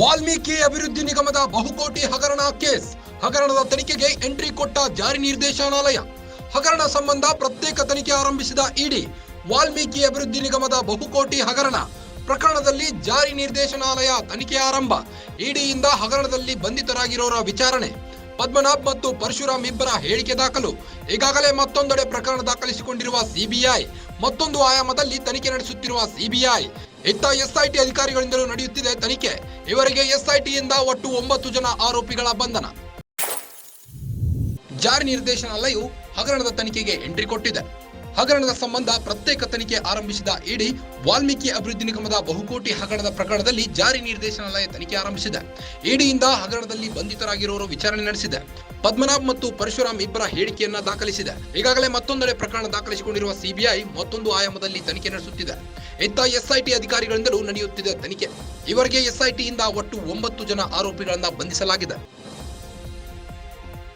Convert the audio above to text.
ವಾಲ್ಮೀಕಿ ಅಭಿವೃದ್ಧಿ ನಿಗಮದ ಬಹುಕೋಟಿ ಹಗರಣ ಕೇಸ್. ಹಗರಣದ ತನಿಖೆಗೆ ಎಂಟ್ರಿ ಕೊಟ್ಟ ಜಾರಿ ನಿರ್ದೇಶನಾಲಯ. ಹಗರಣ ಸಂಬಂಧ ಪ್ರತ್ಯೇಕ ತನಿಖೆ ಆರಂಭಿಸಿದ ಇಡಿ. ವಾಲ್ಮೀಕಿ ಅಭಿವೃದ್ಧಿ ನಿಗಮದ ಬಹುಕೋಟಿ ಹಗರಣ. ಪ್ರಕರಣದಲ್ಲಿ ಜಾರಿ ನಿರ್ದೇಶನಾಲಯ ತನಿಖೆ ಆರಂಭ. ಇಡಿಯಿಂದ ಹಗರಣದಲ್ಲಿ ಬಂಧಿತರಾಗಿರೋರ ವಿಚಾರಣೆ. ಪದ್ಮನಾಭ್ ಮತ್ತು ಪರಶುರಾಮ್ ಇಬ್ಬರ ಹೇಳಿಕೆ ದಾಖಲು. ಈಗಾಗಲೇ ಮತ್ತೊಂದೆಡೆ ಪ್ರಕರಣ ದಾಖಲಿಸಿಕೊಂಡಿರುವ ಸಿಬಿಐ. ಮತ್ತೊಂದು ಆಯಾಮದಲ್ಲಿ ತನಿಖೆ ನಡೆಸುತ್ತಿರುವ ಸಿಬಿಐ. ಇತ್ತ ಎಸ್ಐಟಿ ಅಧಿಕಾರಿಗಳಿಂದಲೂ ನಡೆಯುತ್ತಿದೆ ತನಿಖೆ. ಇವರಿಗೆ ಎಸ್ಐಟಿಯಿಂದ ಒಟ್ಟು ಒಂಬತ್ತು ಜನ ಆರೋಪಿಗಳ ಬಂಧನ. ಜಾರಿ ನಿರ್ದೇಶನಾಲಯವು ಹಗರಣದ ತನಿಖೆಗೆ ಎಂಟ್ರಿ ಕೊಟ್ಟಿದೆ. ಹಗರಣದ ಸಂಬಂಧ ಪ್ರತ್ಯೇಕ ತನಿಖೆ ಆರಂಭಿಸಿದ ಇಡಿ, ವಾಲ್ಮೀಕಿ ಅಭಿವೃದ್ಧಿ ನಿಗಮದ ಬಹುಕೋಟಿ ಹಗರಣದ ಪ್ರಕರಣದಲ್ಲಿ ಜಾರಿ ನಿರ್ದೇಶನಾಲಯ ತನಿಖೆ ಆರಂಭಿಸಿದೆ. ಇಡಿಯಿಂದ ಹಗರಣದಲ್ಲಿ ಬಂಧಿತರಾಗಿರುವವರು ವಿಚಾರಣೆ ನಡೆಸಿದೆ. ಪದ್ಮನಾಭ್ ಮತ್ತು ಪರಶುರಾಮ್ ಇಬ್ಬರ ಹೇಳಿಕೆಯನ್ನ ದಾಖಲಿಸಿದೆ. ಈಗಾಗಲೇ ಮತ್ತೊಂದೆಡೆ ಪ್ರಕರಣ ದಾಖಲಿಸಿಕೊಂಡಿರುವ ಸಿಬಿಐ ಮತ್ತೊಂದು ಆಯಾಮದಲ್ಲಿ ತನಿಖೆ ನಡೆಸುತ್ತಿದೆ. ಇತ್ತ ಎಸ್ಐಟಿ ಅಧಿಕಾರಿಗಳಿಂದಲೂ ನಡೆಯುತ್ತಿದೆ ತನಿಖೆ. ಇವರಿಗೆ ಎಸ್ಐಟಿಯಿಂದ ಒಟ್ಟು ಒಂಬತ್ತು ಜನ ಆರೋಪಿಗಳನ್ನ ಬಂಧಿಸಲಾಗಿದೆ.